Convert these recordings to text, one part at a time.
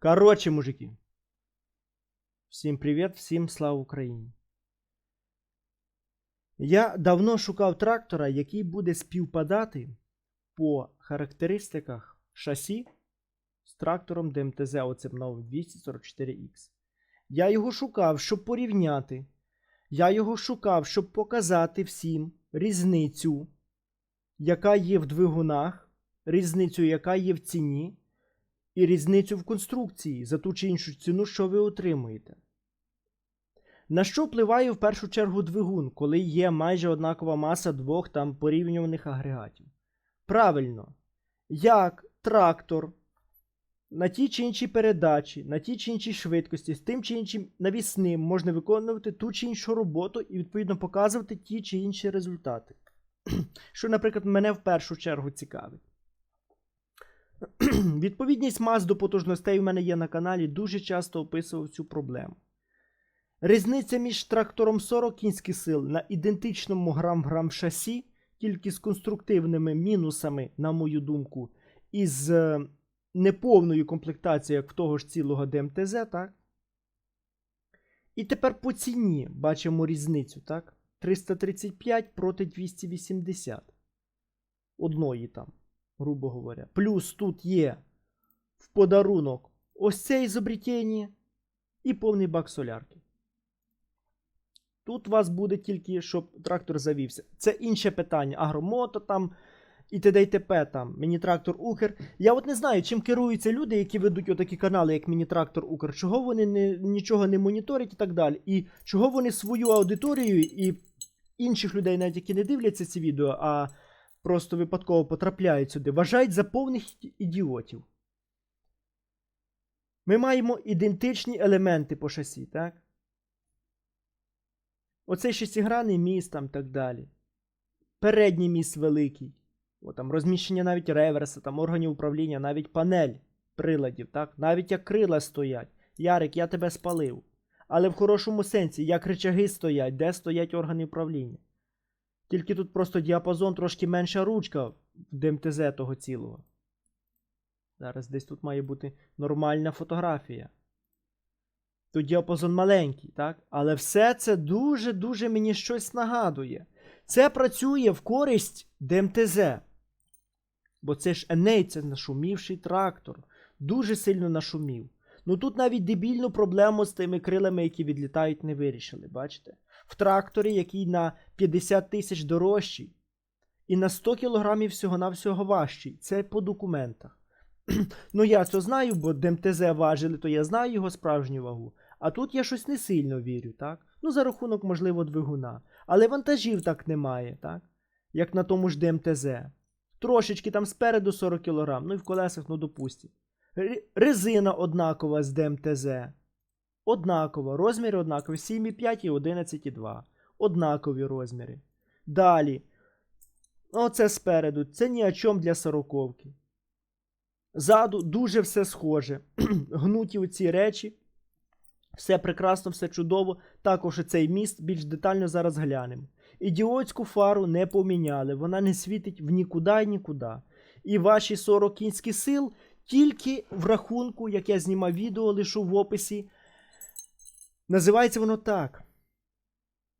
Короче, мужики. Всім привіт, всім слава Україні. Я давно шукав трактора, який буде співпадати по характеристиках шасі з трактором ДМТЗ оцим новим 244X. Я його шукав, щоб порівняти. Я його шукав, щоб показати всім різницю, яка є в двигунах, різницю, яка є в ціні, і різницю в конструкції за ту чи іншу ціну, що ви отримуєте. На що впливає в першу чергу двигун, коли є майже однакова маса двох там порівнюваних агрегатів? Правильно, як трактор на тій чи іншій передачі, на тій чи іншій швидкості, з тим чи іншим навісним можна виконувати ту чи іншу роботу і відповідно показувати ті чи інші результати. Що, наприклад, мене в першу чергу цікавить. Відповідність мас до потужностей у мене є на каналі, дуже часто описував цю проблему. Різниця між трактором 40 кінських сил на ідентичному грам-грам шасі, тільки з конструктивними мінусами, на мою думку, і з е, неповною комплектацією, як в того ж цілого ДМТЗ, так? І тепер по ціні бачимо різницю, так? 335 проти 280. Одної там, грубо говоря. Плюс тут є в подарунок ось це ізобретення і повний бак солярки. Тут у вас буде тільки, щоб трактор завівся. Це інше питання. Агромото там і т.д. і т.п. там. Міні-трактор Укр. Я от не знаю, чим керуються люди, які ведуть отакі канали, як Міні-трактор Укр. Чого вони не, нічого не моніторять і так далі. І чого вони свою аудиторію і інших людей, навіть які не дивляться ці відео, а просто випадково потрапляють сюди, вважають за повних ідіотів. Ми маємо ідентичні елементи по шасі, так? Оцей шестигранний міст там так далі. Передній міст великий. О, там розміщення навіть реверса, там органів управління, навіть панель приладів, так? Навіть як крила стоять. Ярик, я тебе спалив. Але в хорошому сенсі, як речаги стоять, де стоять органи управління. Тільки тут просто діапазон трошки менша ручка в ДМТЗ того цілого. Зараз десь тут має бути нормальна фотографія. Тут діапазон маленький, так? Але все це дуже-дуже мені щось нагадує. Це працює в користь ДМТЗ. Бо це ж Еней, це нашумівший трактор. Дуже сильно нашумів. Ну тут навіть дебільну проблему з тими крилами, які відлітають, не вирішили. Бачите? В тракторі, який на 50 тисяч дорожчий, і на 100 кілограмів всього-навсього важчий. Це по документах. ну я це знаю, бо ДМТЗ важили, то я знаю його справжню вагу. А тут я щось не сильно вірю, так? Ну, за рахунок, можливо, двигуна. Але вантажів так немає, так? Як на тому ж ДМТЗ. Трошечки там спереду 40 кг, ну і в колесах, ну допустимо. Резина однакова з ДМТЗ. Однакова. Розміри однакові. 7,5 і 11,2. Однакові розміри. Далі. Оце спереду. Це ні о чому для сороковки. Ззаду дуже все схоже. Гнуті оці речі. Все прекрасно, все чудово. Також цей міст більш детально зараз глянемо. Ідіотську фару не поміняли, вона не світить в нікуди і нікуди. І ваші 40 кінських сил тільки в рахунку, як я знімав відео, лишу в описі. Називається воно так.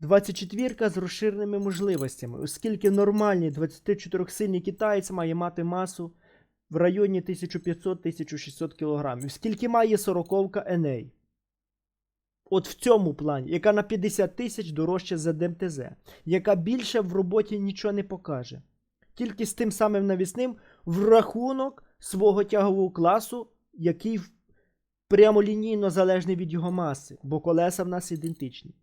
24 з розширеними можливостями, оскільки нормальний 24-сильний китаєць має мати масу в районі 1500-1600 кг, скільки має 40 Еней. От в цьому плані, яка на 50 тисяч дорожча за ДМТЗ, яка більше в роботі нічого не покаже. Тільки з тим самим навісним в рахунок свого тягового класу, який прямолінійно залежний від його маси, бо колеса в нас ідентичні.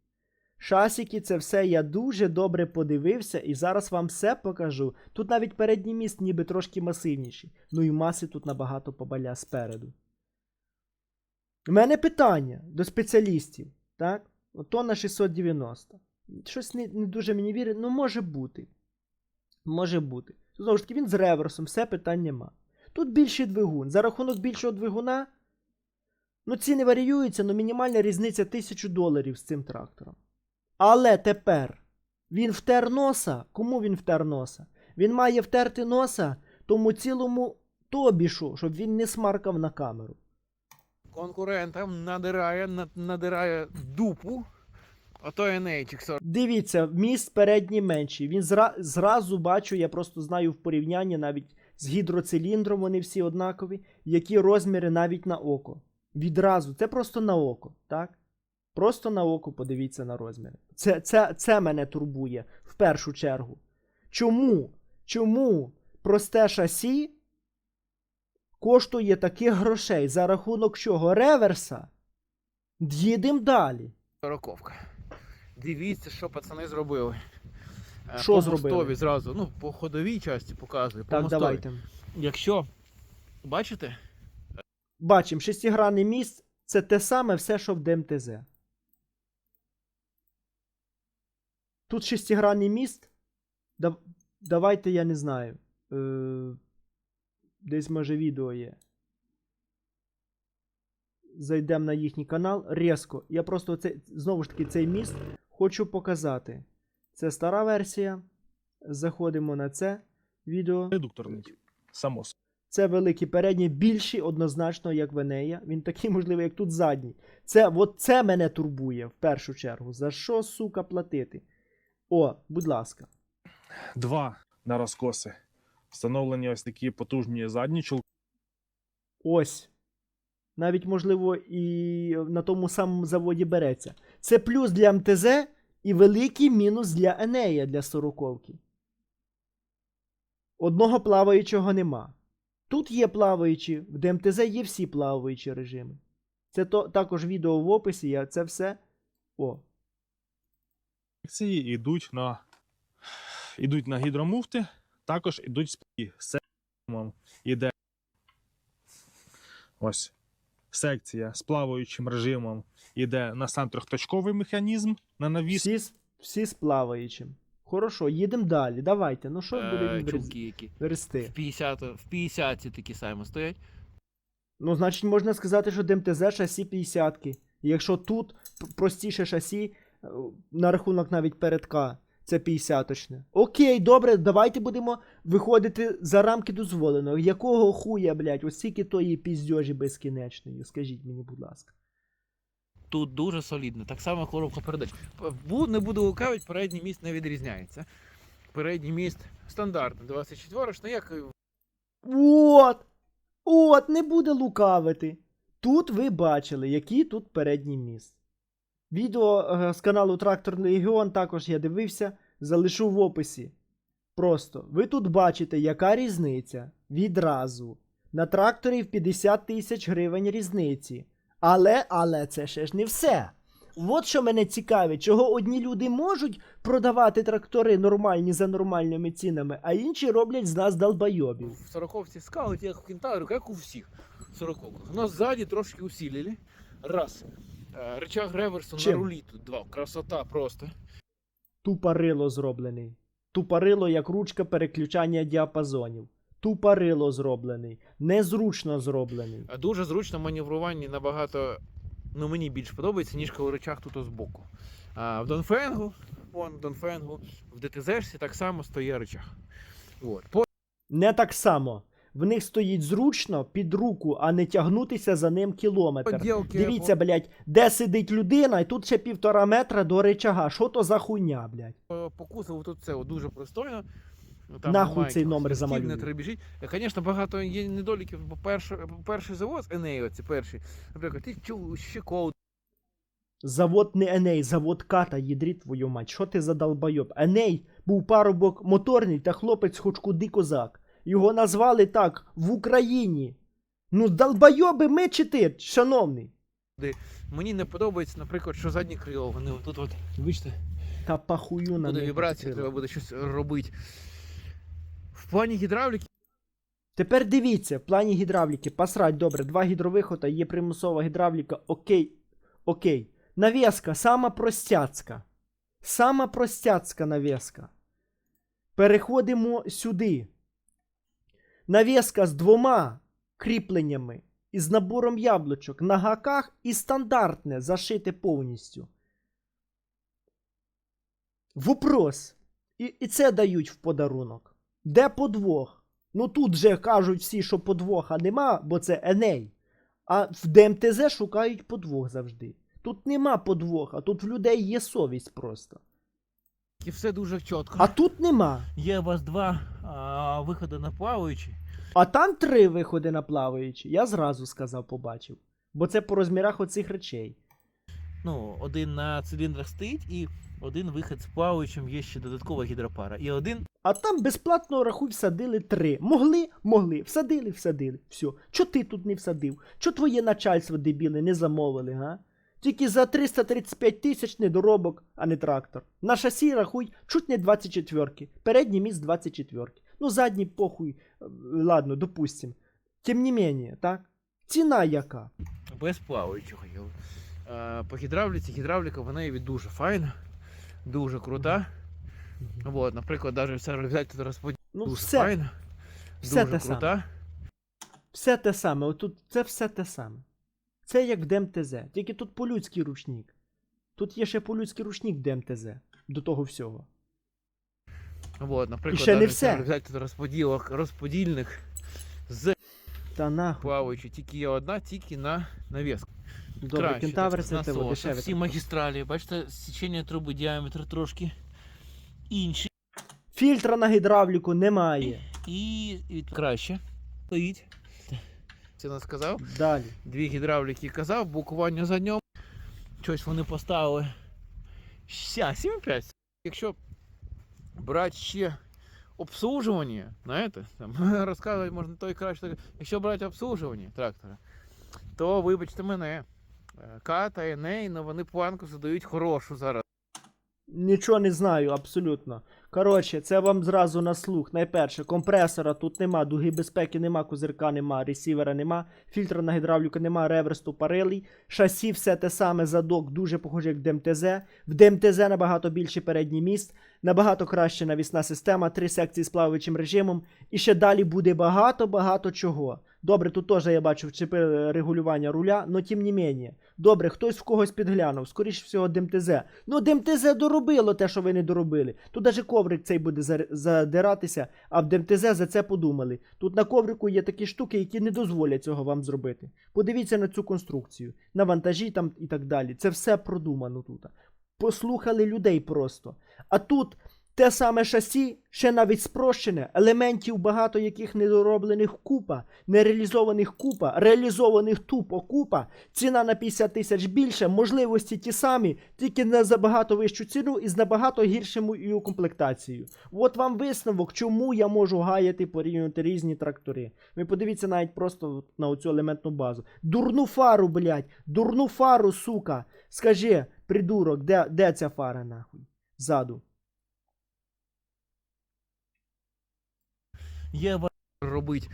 Шасіки, це все я дуже добре подивився і зараз вам все покажу. Тут навіть передній міст ніби трошки масивніший, ну і маси тут набагато побаля спереду. У мене питання до спеціалістів. так? Ото на 690. Щось не, не дуже мені вірить. Ну, може бути. Може бути. Знову ж таки, він з реверсом, все питань нема. Тут більший двигун. За рахунок більшого двигуна. Ну, ціни варіюються, але мінімальна різниця 1000 доларів з цим трактором. Але тепер він втер носа. Кому він втер носа? Він має втерти носа тому цілому тобішу, щоб він не смаркав на камеру. конкурентам надирає, над- надирає дупу. Ото Енейчик Дивіться, міст передній менший. Він зра... зразу бачу, я просто знаю в порівнянні навіть з гідроциліндром, вони всі однакові, які розміри навіть на око. Відразу, це просто на око, так? Просто на око подивіться на розміри. Це, це, це мене турбує в першу чергу. Чому? Чому просте шасі коштує таких грошей за рахунок чого? Реверса? Їдемо далі. Сороковка. Дивіться, що пацани зробили. Е, Що по зробили? мостові зразу, ну, по ходовій часті показую. По Так, мостові. давайте. Якщо, бачите, Бачимо, шестигранний міст це те саме все, що в ДМТЗ. Тут шестигранний міст. Да, давайте я не знаю. Е, десь може відео є. Зайдемо на їхній канал. Різко. Я просто це, знову ж таки цей міст хочу показати. Це стара версія. Заходимо на це відео. редукторний. Само собою. Це великий передній, більший однозначно, як Венея. Він такий, можливо, як тут задній. Це, от це мене турбує в першу чергу. За що, сука, платити? О, будь ласка. Два на розкоси. Встановлені ось такі потужні задні чулки. Ось. Навіть, можливо, і на тому самому заводі береться. Це плюс для МТЗ і великий мінус для Енея для сороковки. Одного плаваючого нема. Тут є плаваючі, в ДМТЗ є всі плаваючі режими. Це то, також відео в описі, я це все. О, Секції йдуть на, йдуть на гідромуфти, також йдуть з секцією. Іде ось секція з плаваючим режимом. Іде на сам трьохточковий механізм на навіс. всі, всі з плаваючим. Хорошо, їдемо далі. Давайте. Ну що будемо е, верз- чулки які. версти? В 50, в 50 такі самі стоять. Ну, значить, можна сказати, що ДМТЗ шасі 50 Якщо тут простіше шасі е, на рахунок навіть передка, це 50-очне. Окей, добре, давайте будемо виходити за рамки дозволеного. Якого хуя, блядь, ось стільки тої піздьожі безкінечної, скажіть мені, будь ласка. Тут дуже солідно. Так само коробка передач. Не буду лукавити, передній міст не відрізняється. Передній міст стандартний, 24 ну як От! От, не буде лукавити. Тут ви бачили, який тут передній міст. Відео е, з каналу Тракторний Легіон також я дивився, залишу в описі. Просто ви тут бачите, яка різниця відразу. На тракторі в 50 тисяч гривень різниці. Але, але це ще ж не все. От що мене цікавить, чого одні люди можуть продавати трактори нормальні за нормальними цінами, а інші роблять з нас долбойобів. в сороковці скалить, як в кентаврах, як у всіх сороковках. У нас ззаді трошки усилили. Раз. Е, Рычаг реверсу Чим? на рулі тут два. Красота просто. Тупорило зроблений. Тупорило як ручка переключання діапазонів. Тупорило зроблений. Незручно зроблений. А Дуже зручно маневрування набагато, ну мені більш подобається, ніж коли рычаг тут збоку. А в Донфенгу, вон в Донфенгу, в ДТЗшці так само стоїть рычаг. От. По Не так само. В них стоїть зручно під руку, а не тягнутися за ним кілометр. поділки Дивіться, блядь, де сидить людина, і тут ще півтора метра до речага. Що то за хуйня, блядь? по, по кузову тут це дуже пристойно. Там Нахуй немає цей номер замалюю. Не требіжить. Звісно, багато є недоліків, бо перший, перший завоз, Енеї оці перші. Наприклад, ти чув щекол, Завод не Еней, завод ката, їдріть твою мать. Що ти за долбойоб? Еней був парубок моторний та хлопець хоч куди козак. Його назвали так в Україні. Ну, долбойоби ми чи ти, шановний? Мені не подобається, наприклад, що задні крило, вони тут от, бачите, Та пахую на буде них вібрація, треба буде щось робити. В плані гідравліки Тепер дивіться, в плані гідравліки, посрать, добре, два гідровихода, є примусова гідравліка, окей, окей. Навеска, сама простяцька. Сама простяцька навеска. Переходимо сюди. Навеска з двома кріпленнями і з набором яблучок на гаках і стандартне зашите повністю. Вопрос. І, і це дають в подарунок. Де подвох? Ну тут же кажуть всі, що подвоха нема, бо це Еней. А в ДМТЗ шукають подвох завжди. Тут нема подвоха, тут в людей є совість просто. І все дуже чітко. А тут нема. Є у вас два а, виходи на плаваючі. А там три виходи на плаваючі. Я зразу сказав, побачив. Бо це по розмірах оцих речей. Ну, один на циліндрах стоїть, і один вихід з плаваючим є ще додаткова гідропара. І один А там безплатно рахуй всадили три. Могли, могли, всадили, всадили. Все. Чо ти тут не всадив? Чо твоє начальство дебіли не замовили, га? Тільки за 335 тисяч недоробок, а не трактор. На шасі рахуй чуть не 24-ки. Передній міст 24-ки. Ну, задній похуй, ладно, допустим. Тим не менее, так? Ціна яка? без плаваючого. А, по гідравліці, гідравліка в неї дуже файна, дуже крута. Вот, наприклад, навіть вся взяти розподіл Ну, дуже все, файна, все дуже те крута. саме. Все те саме, отут це все те саме. Це як в ДМТЗ, тільки тут по-людськи ручник. Тут є ще по-людськи ручник ДМТЗ до того всього. Вот, наприклад, ще не все. взяти розподілок, розподільних з Та нахуй. плаваючи, тільки є одна, тільки на навіску. Добре, Краще, кентавр це тебе насоси, дешеве. Всі магістралі, бачите, січення труби діаметр трошки інший. Фільтра на гідравліку немає. І, і краще стоїть. Це не сказав. Далі. Дві гідравліки казав, букування за ньому. Щось вони поставили. Ща, 7,5. Якщо брати ще обслужування, знаєте, там розказувати можна то і краще. Якщо брати обслужування трактора, то вибачте мене. Е, К та Еней, ну вони планку задають хорошу зараз. Нічого не знаю, абсолютно. Коротше, це вам зразу на слух. Найперше, компресора тут нема, дуги безпеки нема, козирка нема, ресівера нема, фільтра на гідравліку нема, реверс тупорилий, шасі все те саме, задок дуже похоже як ДМТЗ. В ДМТЗ набагато більший передній міст, набагато краще навісна система, три секції з плаваючим режимом. І ще далі буде багато-багато чого. Добре, тут теж я бачу вчепили регулювання руля, но тим не менее. Добре, хтось в когось підглянув, скоріш всього ДМТЗ. Ну, ДМТЗ доробило те, що ви не доробили. Тут даже коврик цей буде задиратися, а в ДМТЗ за це подумали. Тут на коврику є такі штуки, які не дозволять цього вам зробити. Подивіться на цю конструкцію, на вантажі там і так далі. Це все продумано тут. Послухали людей просто. А тут те саме шасі, ще навіть спрощене, елементів багато яких недороблених купа, нереалізованих купа, реалізованих тупо купа, ціна на 50 тисяч більше, можливості ті самі, тільки на забагато вищу ціну і з набагато гіршою комплектацією. От вам висновок, чому я можу гаяти порівнювати різні трактори. Ви подивіться навіть просто на оцю елементну базу. Дурну фару, блядь, дурну фару, сука. Скажи, придурок, де, де ця фара нахуй? Ззаду. Є робить.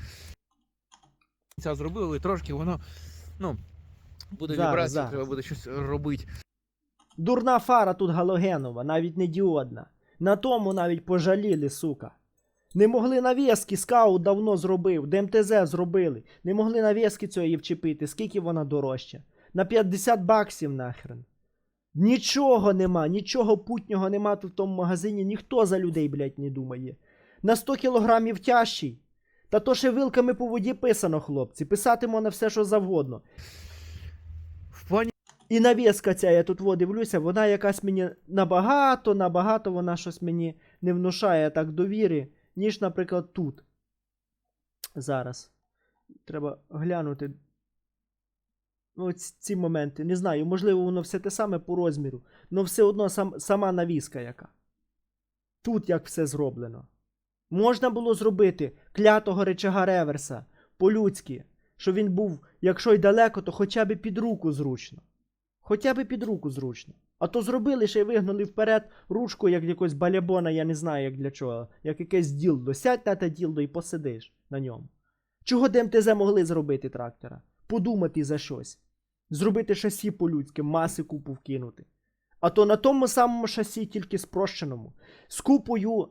Це зробили, трошки воно. Ну, буде Зараз, вібрація, зараз. треба буде щось робити. Дурна фара тут галогенова, навіть не діодна. На тому навіть пожаліли, сука. Не могли навіски, скаут давно зробив, ДМТЗ зробили. Не могли навіски цієї вчепити, скільки вона дорожча. На 50 баксів нахрен. Нічого нема, нічого путнього нема тут в тому магазині, ніхто за людей, блядь, не думає. На 100 кілограмів тяжчий. Та то ще вилками по воді писано, хлопці. Писати можна все, що завгодно. В плані І навіска ця, я тут во дивлюся, вона якась мені набагато, набагато вона щось мені не внушає так довіри, ніж, наприклад, тут. Зараз. Треба глянути. Ну, ці моменти. Не знаю, можливо, воно все те саме по розміру, але все одно сам, сама навіска яка. Тут як все зроблено. Можна було зробити клятого речага реверса по-людськи, щоб він був, якщо й далеко, то хоча б під руку зручно. Хоча б під руку зручно. А то зробили ще й вигнали вперед ручку, як якось балябона, я не знаю як для чого, як якесь ділдо. Сядь на те ділдо і посидиш на ньому. Чого ДМТЗ могли зробити трактора? Подумати за щось. Зробити шасі по-людськи, маси купу вкинути. А то на тому самому шасі, тільки спрощеному, з купою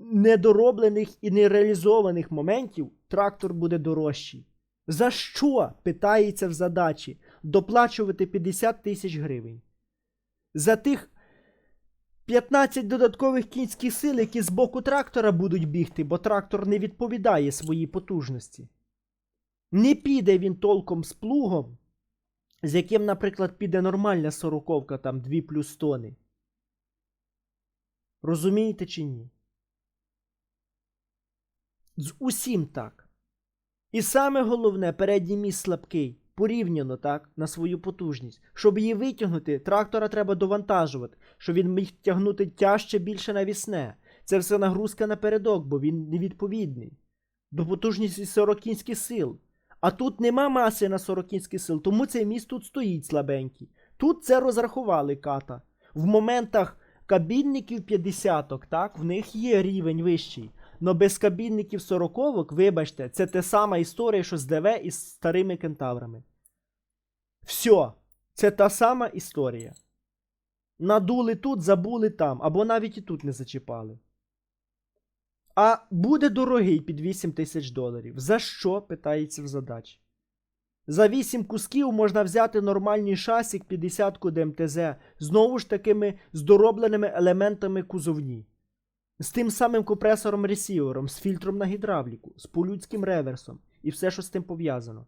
недороблених і нереалізованих моментів трактор буде дорожчий. За що, питається в задачі, доплачувати 50 тисяч гривень? За тих 15 додаткових кінських сил, які з боку трактора будуть бігти, бо трактор не відповідає своїй потужності. Не піде він толком з плугом, з яким, наприклад, піде нормальна сороковка, там 2 плюс тони. Розумієте чи ні? З усім так. І саме головне, передній міст слабкий, порівняно так, на свою потужність. Щоб її витягнути, трактора треба довантажувати, щоб він міг тягнути тяжче більше навісне. Це все нагрузка напередок, бо він невідповідний. До потужності 40 кінських сил. А тут нема маси на 40 кінських сил, тому цей міст тут стоїть слабенький. Тут це розрахували ката. В моментах кабінників 50 так, в них є рівень вищий. Но без кабінників 40 вибачте, це те сама історія, що з ДВ із старими кентаврами. Все, це та сама історія. Надули тут, забули там, або навіть і тут не зачіпали. А буде дорогий під 8 тисяч доларів. За що? питається в задачі. За 8 кусків можна взяти нормальний шасік 50 ДМТЗ, знову ж такими здоробленими елементами кузовні. З тим самим компресором ресівером, з фільтром на гідравліку, з полюдським реверсом і все, що з тим пов'язано.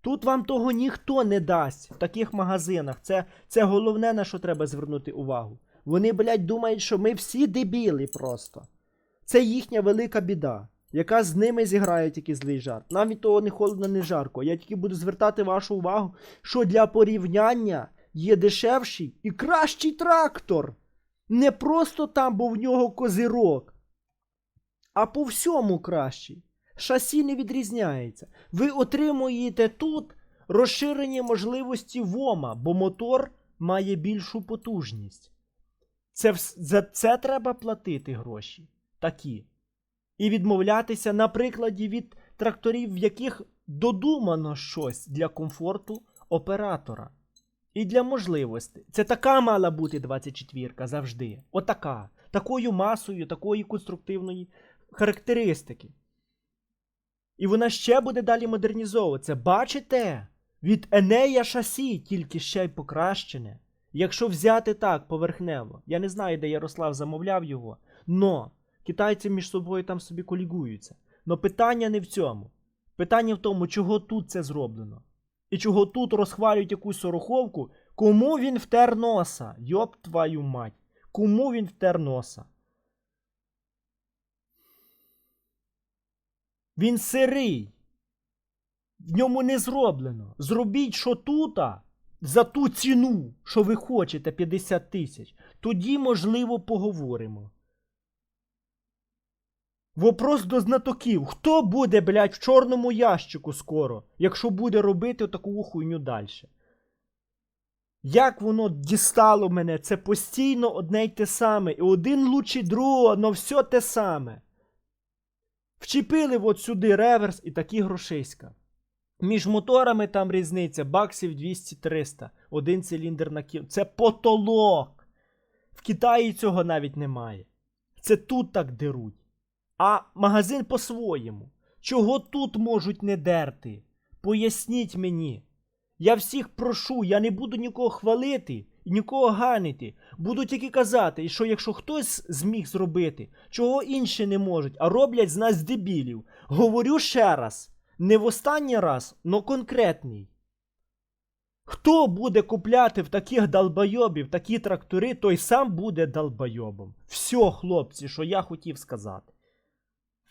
Тут вам того ніхто не дасть в таких магазинах. Це, це головне, на що треба звернути увагу. Вони, блядь, думають, що ми всі дебіли просто. Це їхня велика біда, яка з ними зіграє тільки злий жарт. Нам від того не холодно, не жарко. Я тільки буду звертати вашу увагу, що для порівняння є дешевший і кращий трактор. Не просто там, бо в нього козирок, а по всьому кращий. Шасі не відрізняється. Ви отримуєте тут розширені можливості ВОМа, бо мотор має більшу потужність. Це, за це треба платити гроші. Такі. І відмовлятися, на прикладі від тракторів, в яких додумано щось для комфорту оператора. І для можливостей. Це така мала бути 24-ка завжди. Отака. Такою масою, такої конструктивної характеристики. І вона ще буде далі модернізовуватися. Бачите? Від Енея шасі, тільки ще й покращене. Якщо взяти так поверхнево, я не знаю, де Ярослав замовляв його, но китайці між собою там собі колігуються. Но питання не в цьому. Питання в тому, чого тут це зроблено. І чого тут розхвалюють якусь сороховку, кому він втер носа? Йоп твою мать. Кому він втер носа? Він сирий. В ньому не зроблено. Зробіть, що тута за ту ціну, що ви хочете 50 тисяч. Тоді, можливо, поговоримо. Вопрос до знатоків. Хто буде, блядь, в чорному ящику скоро, якщо буде робити таку хуйню далі? Як воно дістало мене? Це постійно одне й те саме. І один лучше другого, но все те саме. Вчепили от сюди реверс і такі грошиська. Між моторами там різниця баксів 200-300. Один циліндр на кіл. Це потолок. В Китаї цього навіть немає. Це тут так деруть. А магазин по-своєму. Чого тут можуть не дерти? Поясніть мені. Я всіх прошу, я не буду нікого хвалити і нікого ганити. Буду тільки казати, що якщо хтось зміг зробити, чого інші не можуть, а роблять з нас дебілів. Говорю ще раз, не в останній раз, но конкретний. Хто буде купляти в таких долбойобів такі трактори, той сам буде долбойобом. Все, хлопці, що я хотів сказати.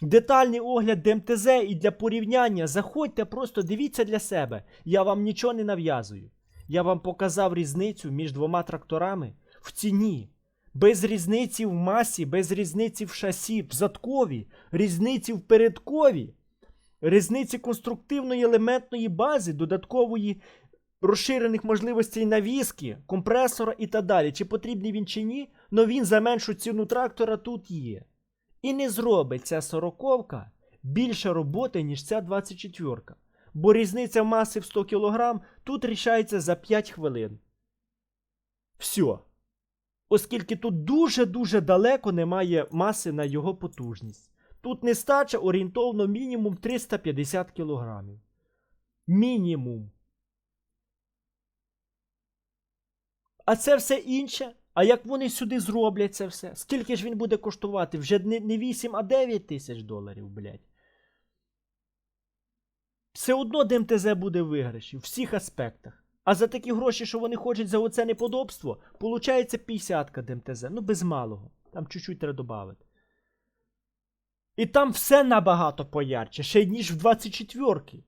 Детальний огляд ДМТЗ і для порівняння заходьте, просто дивіться для себе. Я вам нічого не нав'язую. Я вам показав різницю між двома тракторами в ціні. Без різниці в масі, без різниці в шасі, в задкові, різниці в передкові, різниці конструктивної елементної бази, додаткової розширених можливостей навіски, компресора і так далі. Чи потрібний він чи ні, но він за меншу ціну трактора тут є. І не зробить ця сороковка більше роботи, ніж ця 24. Бо різниця маси в 100 кг тут рішається за 5 хвилин. Все. Оскільки тут дуже-дуже далеко немає маси на його потужність. Тут нестача орієнтовно мінімум 350 кг. Мінімум. А це все інше. А як вони сюди зроблять це все? Скільки ж він буде коштувати? Вже не, не 8, а 9 тисяч доларів, блядь. Все одно ДМТЗ буде виграші в всіх аспектах. А за такі гроші, що вони хочуть за оце неподобство, получається 50 ДМТЗ. Ну, без малого. Там чуть-чуть треба додати. І там все набагато поярче, ще ніж в 24-ки.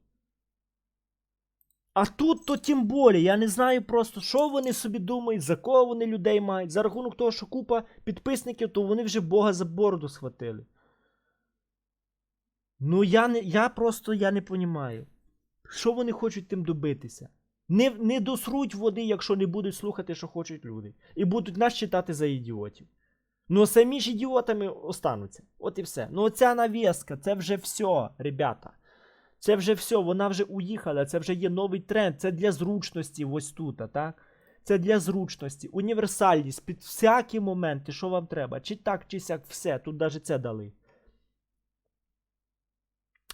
А тут то тим более, я не знаю просто, що вони собі думають, за кого вони людей мають. За рахунок того, що купа підписників, то вони вже Бога за бороду схватили. Ну, я не, я просто я не понімаю. Що вони хочуть тим добитися? Не, не досруть води, якщо не будуть слухати, що хочуть люди. І будуть нас читати за ідіотів. Ну, самі ж ідіотами остануться. От і все. Ну, оця навіска, це вже все, ребята. Це вже все, вона вже уїхала, це вже є новий тренд, це для зручності ось тут, так? Це для зручності, універсальність під всякі моменти, що вам треба. Чи так, чи сяк, все, тут навіть це дали.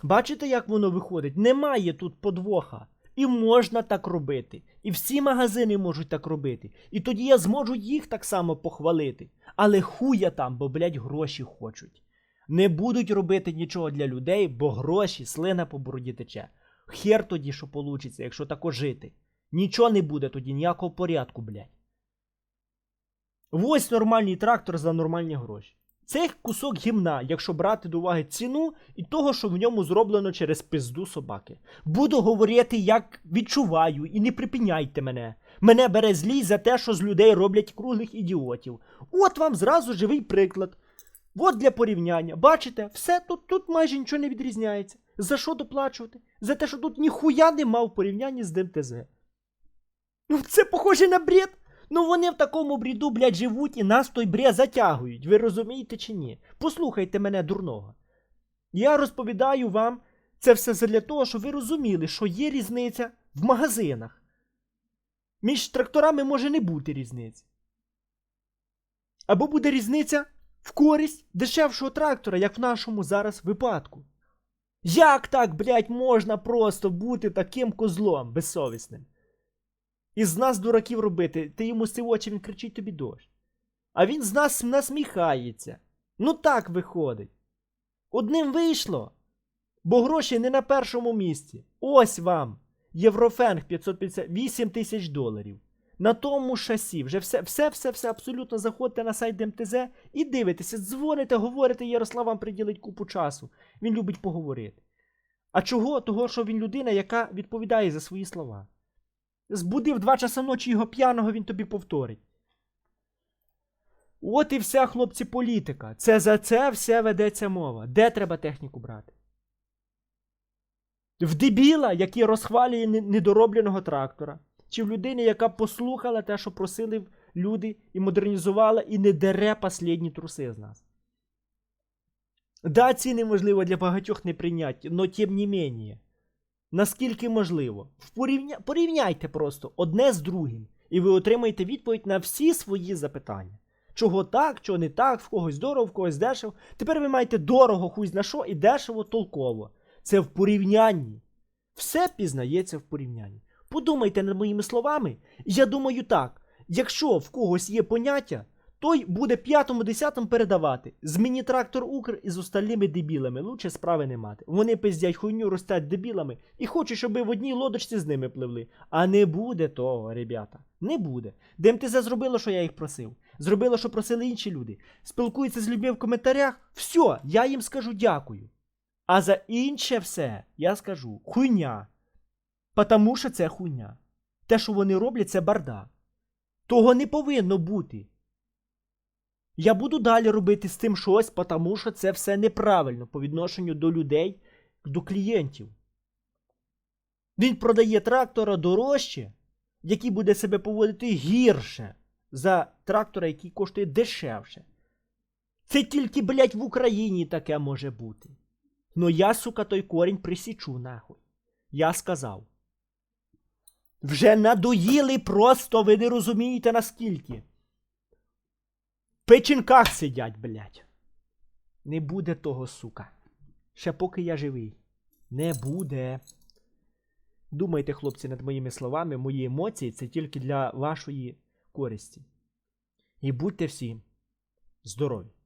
Бачите, як воно виходить? Немає тут подвоха. І можна так робити. І всі магазини можуть так робити. І тоді я зможу їх так само похвалити. Але хуя там, бо, блядь, гроші хочуть. Не будуть робити нічого для людей, бо гроші, слина по бороді тече. Хер тоді, що получиться, якщо тако жити. Нічого не буде тоді, ніякого порядку, блядь. Ось нормальний трактор за нормальні гроші. Це кусок гімна, якщо брати до уваги ціну і того, що в ньому зроблено через пизду собаки. Буду говорити, як відчуваю, і не припиняйте мене. Мене бере злість за те, що з людей роблять круглих ідіотів. От вам зразу живий приклад. От для порівняння. Бачите, все тут, тут майже нічого не відрізняється. За що доплачувати? За те, що тут ніхуя нема в порівнянні з ДМТЗ. Ну, це похоже на бред. Ну вони в такому бріду, блядь, живуть і нас той бред затягують. Ви розумієте чи ні? Послухайте мене, дурного. Я розповідаю вам це все для того, щоб ви розуміли, що є різниця в магазинах. Між тракторами може не бути різниці. Або буде різниця в користь дешевшого трактора, як в нашому зараз випадку. Як так, блядь, можна просто бути таким козлом безсовісним? Із нас дураків робити, ти йому з очі, він кричить тобі дощ. А він з нас насміхається. Ну так виходить. Одним вийшло. Бо гроші не на першому місці. Ось вам. Єврофенг 558 тисяч доларів. На тому шасі. Вже все, все, все, все абсолютно заходьте на сайт ДМТЗ і дивитеся, дзвоните, говорите, Ярослав вам приділить купу часу. Він любить поговорити. А чого? Того, що він людина, яка відповідає за свої слова. Збудив два часа ночі його п'яного, він тобі повторить. От і вся, хлопці, політика. Це за це все ведеться мова. Де треба техніку брати? В дебіла, який розхвалює недоробленого трактора, чи в людини, яка послухала те, що просили люди, і модернізувала, і не дере последні труси з нас. Да, ціни, можливо, для багатьох не прийняті, но тим не менее. Наскільки можливо. Порівня... Порівняйте просто одне з другим, і ви отримаєте відповідь на всі свої запитання. Чого так, чого не так, в когось дорого, в когось дешево. Тепер ви маєте дорого, хуй зна що, і дешево толково. Це в порівнянні. Все пізнається в порівнянні. Подумайте над моїми словами. Я думаю так: якщо в когось є поняття, той буде п'ятому десятому передавати. Зміні трактор Укр із остальними дебілами. Лучше справи не мати. Вони пиздять хуйню, ростять дебілами і хочуть, щоб в одній лодочці з ними пливли. А не буде того, ребята. Не буде. ДМТЗ зробило, що я їх просив. Зробило, що просили інші люди. Спілкуються з людьми в коментарях. Все, я їм скажу дякую. А за інше все я скажу хуйня. Потому що це хуйня. Те, що вони роблять, це бардак. Того не повинно бути. Я буду далі робити з цим щось, тому що це все неправильно по відношенню до людей, до клієнтів. Він продає трактора дорожче, який буде себе поводити гірше за трактора, який коштує дешевше. Це тільки, блядь, в Україні таке може бути. Ну я, сука, той корінь присічу, нахуй. Я сказав. Вже надоїли просто, ви не розумієте наскільки. В печінках сидять, блядь. Не буде того, сука. Ще поки я живий. Не буде. Думайте, хлопці, над моїми словами, мої емоції це тільки для вашої користі. І будьте всі здорові!